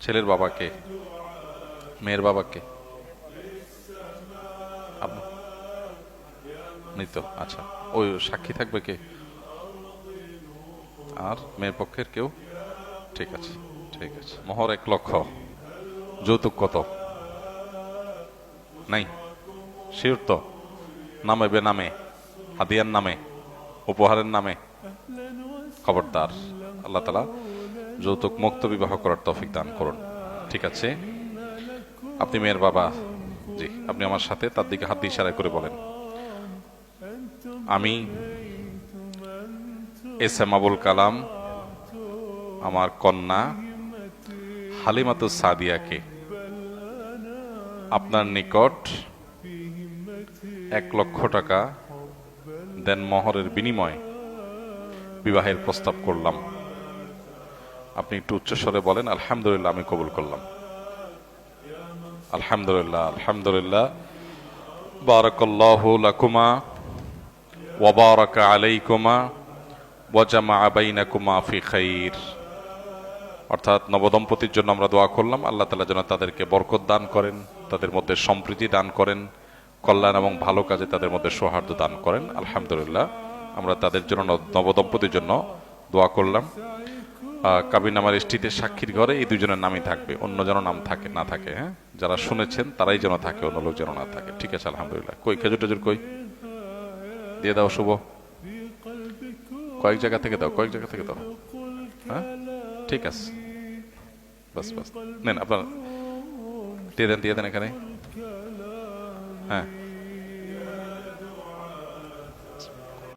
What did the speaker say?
ছেলের বাবাকে, মেয়ের বাবাকে। মৃত আচ্ছা। ওই সাক্ষী থাকবে কে? আর মেয়ের পক্ষের কেউ? ঠিক আছে ঠিক আছে। মোহর এক লক্ষ। যৌতুক কত? নাই। শিওর তো। নামে বেনামে, হাদিয়ার নামে, উপহারের নামে। খবরদার। আল্লাহ তালা যৌতুক মুক্ত বিবাহ করার তফিক দান করুন। ঠিক আছে? আপনি মেয়ের বাবা। জি, আপনি আমার সাথে তার দিকে হাত দিয়ে ইশারা করে বলেন। আমি এস এম আবুল কালাম, আমার কন্যা হালিমাতু সাদিয়াকে। আপনার নিকট এক লক্ষ টাকা দেন মহরের বিনিময়ে বিবাহের প্রস্তাব করলাম। আপনি একটু উচ্চস্বরে বলেন, আলহামদুলিল্লাহ, আমি কবুল করলাম। আলহামদুলিল্লাহ আলহামদুলিল্লাহ। বারাকাল্লাহু লাকুমা ওয়া বারাকা আলাইকুমা ওয়া জামাআ বাইনাকুমা ফি খাইর। অর্থাৎ নবদম্পতির জন্য আমরা দোয়া করলাম, আল্লাহ তালা যেন তাদেরকে বরকত দান করেন, তাদের মধ্যে সম্প্রীতি দান করেন, কল্যাণ এবং ভালো কাজে তাদের মধ্যে সৌহার্দ্য দান করেন। আলহামদুলিল্লাহ, আমরা তাদের জন্য নবদম্পতির জন্য দোয়া করলাম। কাবিন আমার এসটিতে সাক্ষীর ঘরে এই দুজনের নামই থাকবে। অন্য যেন নাম থাকে, না থাকে হ্যাঁ? যারা শুনেছেন তারাই যেন থাকে, অন্য লোক যেন না থাকে। ঠিক আছে, আলহামদুলিল্লাহ। কই খেজুর টেজুর কই? দিয়ে দাও শুভ। কয়েক জায়গা থেকে দাও, কয়েক জায়গা থেকে দাও। হ্যাঁ? ঠিক আছে। বাস বাস। নেন, আপনার দিয়ে দেন দিয়ে দেন এখানে। হ্যাঁ।